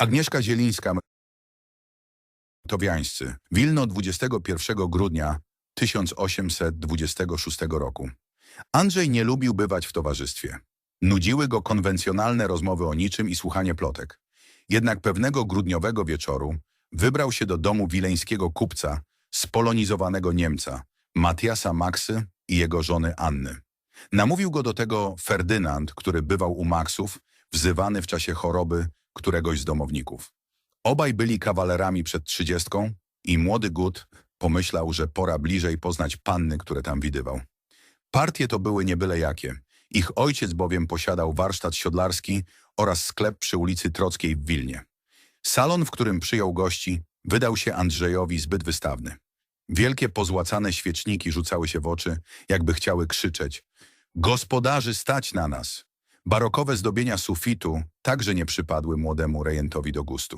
Agnieszka Zielińska, Towiańscy, Wilno 21 grudnia 1826 roku. Andrzej nie lubił bywać w towarzystwie. Nudziły go konwencjonalne rozmowy o niczym i słuchanie plotek. Jednak pewnego grudniowego wieczoru wybrał się do domu wileńskiego kupca, spolonizowanego Niemca, Matiasa Maksy i jego żony Anny. Namówił go do tego Ferdynand, który bywał u Maksów, wzywany w czasie choroby któregoś z domowników. Obaj byli kawalerami przed trzydziestką i młody Gut pomyślał, że pora bliżej poznać panny, które tam widywał. Partie to były nie byle jakie. Ich ojciec bowiem posiadał warsztat siodlarski oraz sklep przy ulicy Trockiej w Wilnie. Salon, w którym przyjął gości, wydał się Andrzejowi zbyt wystawny. Wielkie pozłacane świeczniki rzucały się w oczy, jakby chciały krzyczeć Gospodarzy stać na nas! Barokowe zdobienia sufitu także nie przypadły młodemu rejentowi do gustu.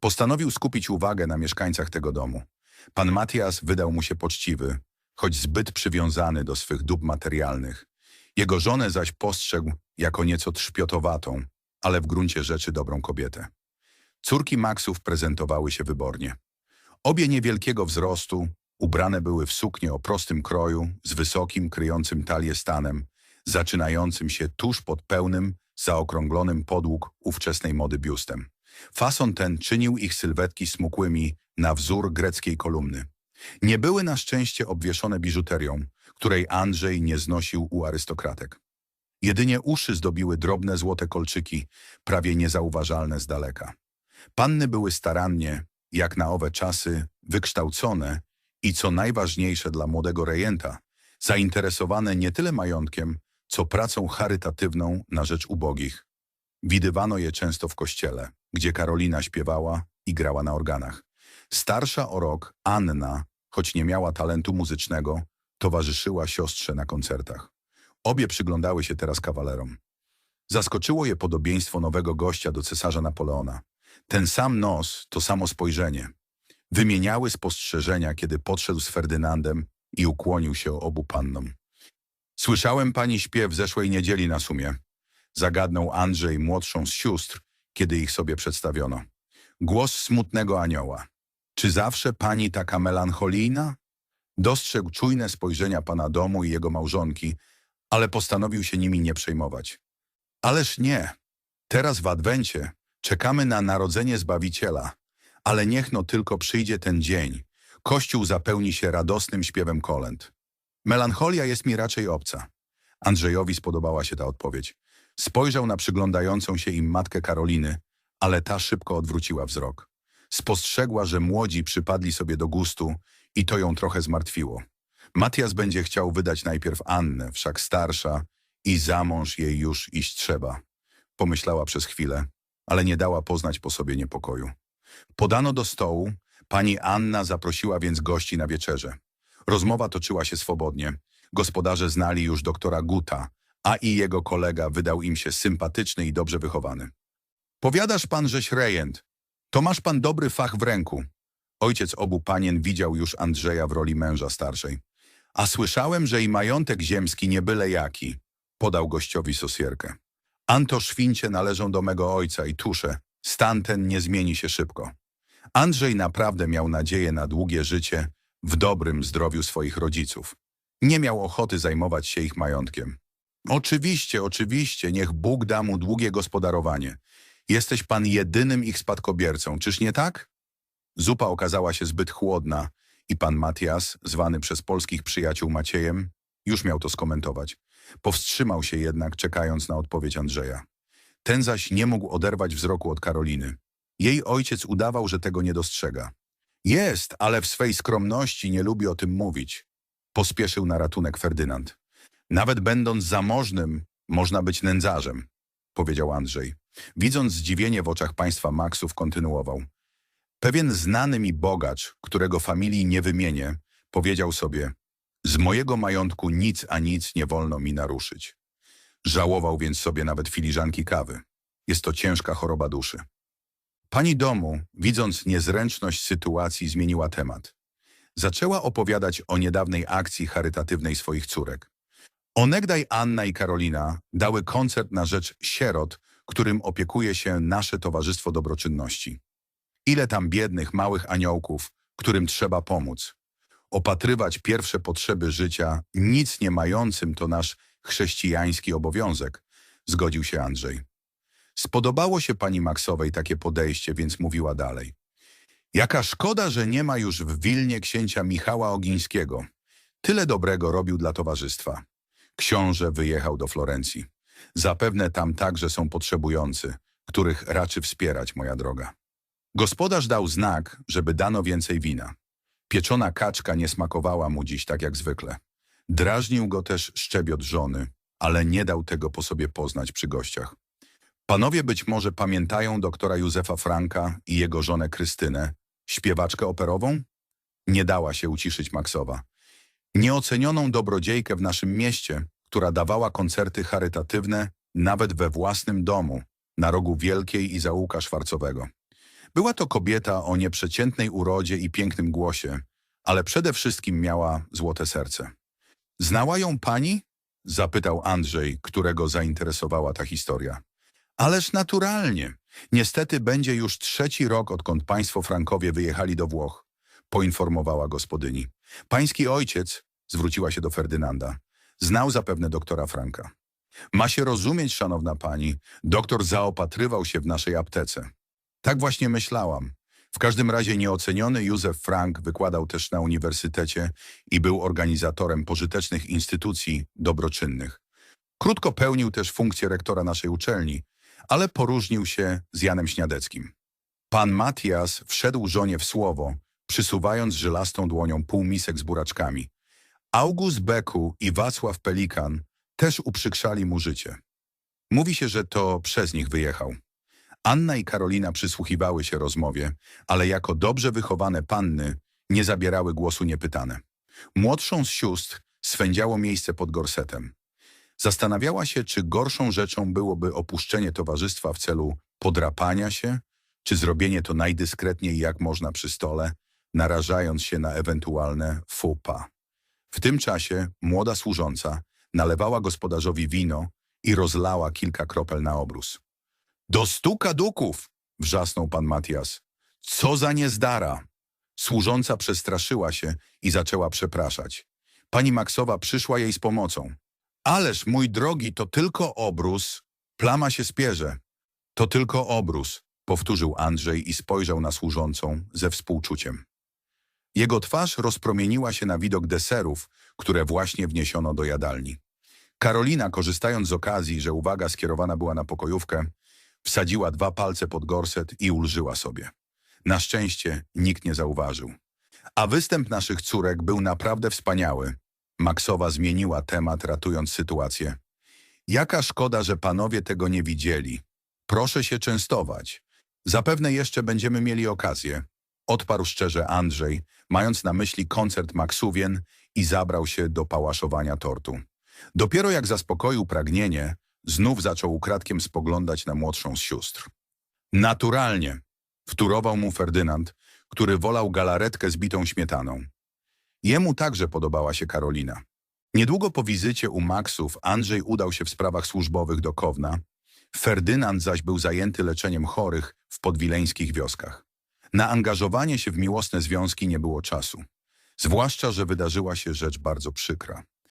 Postanowił skupić uwagę na mieszkańcach tego domu. Pan Matias wydał mu się poczciwy, choć zbyt przywiązany do swych dóbr materialnych. Jego żonę zaś postrzegł jako nieco trzpiotowatą, ale w gruncie rzeczy dobrą kobietę. Córki Maksów prezentowały się wybornie. Obie niewielkiego wzrostu, ubrane były w suknie o prostym kroju, z wysokim, kryjącym talię stanem, zaczynającym się tuż pod pełnym, zaokrąglonym podług ówczesnej mody biustem. Fason ten czynił ich sylwetki smukłymi na wzór greckiej kolumny. Nie były na szczęście obwieszone biżuterią, której Andrzej nie znosił u arystokratek. Jedynie uszy zdobiły drobne złote kolczyki, prawie niezauważalne z daleka. Panny były starannie, jak na owe czasy, wykształcone i, co najważniejsze dla młodego rejenta, zainteresowane nie tyle majątkiem, co pracą charytatywną na rzecz ubogich. Widywano je często w kościele, gdzie Karolina śpiewała i grała na organach. Starsza o rok, Anna, choć nie miała talentu muzycznego, towarzyszyła siostrze na koncertach. Obie przyglądały się teraz kawalerom. Zaskoczyło je podobieństwo nowego gościa do cesarza Napoleona. Ten sam nos, to samo spojrzenie. Wymieniały spostrzeżenia, kiedy podszedł z Ferdynandem i ukłonił się obu pannom. Słyszałem pani śpiew zeszłej niedzieli na sumie. Zagadnął Andrzej młodszą z sióstr, kiedy ich sobie przedstawiono. Głos smutnego anioła. Czy zawsze pani taka melancholijna? Dostrzegł czujne spojrzenia pana domu i jego małżonki, ale postanowił się nimi nie przejmować. Ależ nie. Teraz w Adwencie czekamy na narodzenie Zbawiciela, ale niech no tylko przyjdzie ten dzień. Kościół zapełni się radosnym śpiewem kolęd. Melancholia jest mi raczej obca. Andrzejowi spodobała się ta odpowiedź. Spojrzał na przyglądającą się im matkę Karoliny, ale ta szybko odwróciła wzrok. Spostrzegła, że młodzi przypadli sobie do gustu i to ją trochę zmartwiło. Matias będzie chciał wydać najpierw Annę, wszak starsza i za mąż jej już iść trzeba. Pomyślała przez chwilę, ale nie dała poznać po sobie niepokoju. Podano do stołu, pani Anna zaprosiła więc gości na wieczerze. Rozmowa toczyła się swobodnie. Gospodarze znali już doktora Guta, a i jego kolega wydał im się sympatyczny i dobrze wychowany. Powiadasz pan, żeś rejent. To masz pan dobry fach w ręku. Ojciec obu panien widział już Andrzeja w roli męża starszej. A słyszałem, że i majątek ziemski nie byle jaki, podał gościowi sosierkę. Anto szwincie należą do mego ojca i tusze, stan ten nie zmieni się szybko. Andrzej naprawdę miał nadzieję na długie życie w dobrym zdrowiu swoich rodziców. Nie miał ochoty zajmować się ich majątkiem. Oczywiście, oczywiście, niech Bóg da mu długie gospodarowanie. Jesteś pan jedynym ich spadkobiercą, czyż nie tak? Zupa okazała się zbyt chłodna i pan Matias, zwany przez polskich przyjaciół Maciejem, już miał to skomentować. Powstrzymał się jednak, czekając na odpowiedź Andrzeja. Ten zaś nie mógł oderwać wzroku od Karoliny. Jej ojciec udawał, że tego nie dostrzega. Jest, ale w swej skromności nie lubi o tym mówić. Pospieszył na ratunek Ferdynand. Nawet będąc zamożnym, można być nędzarzem, powiedział Andrzej. Widząc zdziwienie w oczach państwa Maksów, kontynuował. Pewien znany mi bogacz, którego familii nie wymienię, powiedział sobie z mojego majątku nic a nic nie wolno mi naruszyć. Żałował więc sobie nawet filiżanki kawy. Jest to ciężka choroba duszy. Pani domu, widząc niezręczność sytuacji, zmieniła temat. Zaczęła opowiadać o niedawnej akcji charytatywnej swoich córek. Onegdaj Anna i Karolina dały koncert na rzecz sierot, którym opiekuje się nasze Towarzystwo Dobroczynności. Ile tam biednych, małych aniołków, którym trzeba pomóc. Opatrywać pierwsze potrzeby życia nic nie mającym to nasz chrześcijański obowiązek, zgodził się Andrzej. Spodobało się pani Maksowej takie podejście, więc mówiła dalej. Jaka szkoda, że nie ma już w Wilnie księcia Michała Ogińskiego. Tyle dobrego robił dla towarzystwa. Książę wyjechał do Florencji. Zapewne tam także są potrzebujący, których raczy wspierać, moja droga. Gospodarz dał znak, żeby dano więcej wina. Pieczona kaczka nie smakowała mu dziś tak jak zwykle. Drażnił go też szczebiot żony, ale nie dał tego po sobie poznać przy gościach. Panowie być może pamiętają doktora Józefa Franka i jego żonę Krystynę, śpiewaczkę operową? Nie dała się uciszyć Maksowa. Nieocenioną dobrodziejkę w naszym mieście, która dawała koncerty charytatywne nawet we własnym domu, na rogu Wielkiej i Zaułka Szwarcowego. Była to kobieta o nieprzeciętnej urodzie i pięknym głosie, ale przede wszystkim miała złote serce. Znała ją pani? Zapytał Andrzej, którego zainteresowała ta historia. Ależ naturalnie. Niestety będzie już trzeci rok, odkąd państwo Frankowie wyjechali do Włoch, poinformowała gospodyni. Pański ojciec, zwróciła się do Ferdynanda, znał zapewne doktora Franka. Ma się rozumieć, szanowna pani, doktor zaopatrywał się w naszej aptece. Tak właśnie myślałam. W każdym razie nieoceniony Józef Frank wykładał też na uniwersytecie i był organizatorem pożytecznych instytucji dobroczynnych. Krótko pełnił też funkcję rektora naszej uczelni, ale poróżnił się z Janem Śniadeckim. Pan Matias wszedł żonie w słowo, przysuwając żelastą dłonią półmisek z buraczkami. August Beku i Wacław Pelikan też uprzykrzali mu życie. Mówi się, że to przez nich wyjechał. Anna i Karolina przysłuchiwały się rozmowie, ale jako dobrze wychowane panny nie zabierały głosu niepytane. Młodszą z sióstr swędziało miejsce pod gorsetem. Zastanawiała się, czy gorszą rzeczą byłoby opuszczenie towarzystwa w celu podrapania się, czy zrobienie to najdyskretniej jak można przy stole, narażając się na ewentualne faux pas. W tym czasie młoda służąca nalewała gospodarzowi wino i rozlała kilka kropel na obrus. Do stu kaduków! wrzasnął pan Matias. Co za niezdara! Służąca przestraszyła się i zaczęła przepraszać. Pani Maksowa przyszła jej z pomocą. Ależ, mój drogi, to tylko obrus. Plama się spierze. To tylko obrus, powtórzył Andrzej i spojrzał na służącą ze współczuciem. Jego twarz rozpromieniła się na widok deserów, które właśnie wniesiono do jadalni. Karolina, korzystając z okazji, że uwaga skierowana była na pokojówkę, wsadziła dwa palce pod gorset i ulżyła sobie. Na szczęście nikt nie zauważył. A występ naszych córek był naprawdę wspaniały. Maksowa zmieniła temat, ratując sytuację. Jaka szkoda, że panowie tego nie widzieli. Proszę się częstować. Zapewne jeszcze będziemy mieli okazję. Odparł szczerze Andrzej, mając na myśli koncert Maksówien i zabrał się do pałaszowania tortu. Dopiero jak zaspokoił pragnienie, znów zaczął ukradkiem spoglądać na młodszą z sióstr. Naturalnie, wtórował mu Ferdynand, który wolał galaretkę z bitą śmietaną. Jemu także podobała się Karolina. Niedługo po wizycie u Maksów Andrzej udał się w sprawach służbowych do Kowna, Ferdynand zaś był zajęty leczeniem chorych w podwileńskich wioskach. Na angażowanie się w miłosne związki nie było czasu, zwłaszcza, że wydarzyła się rzecz bardzo przykra.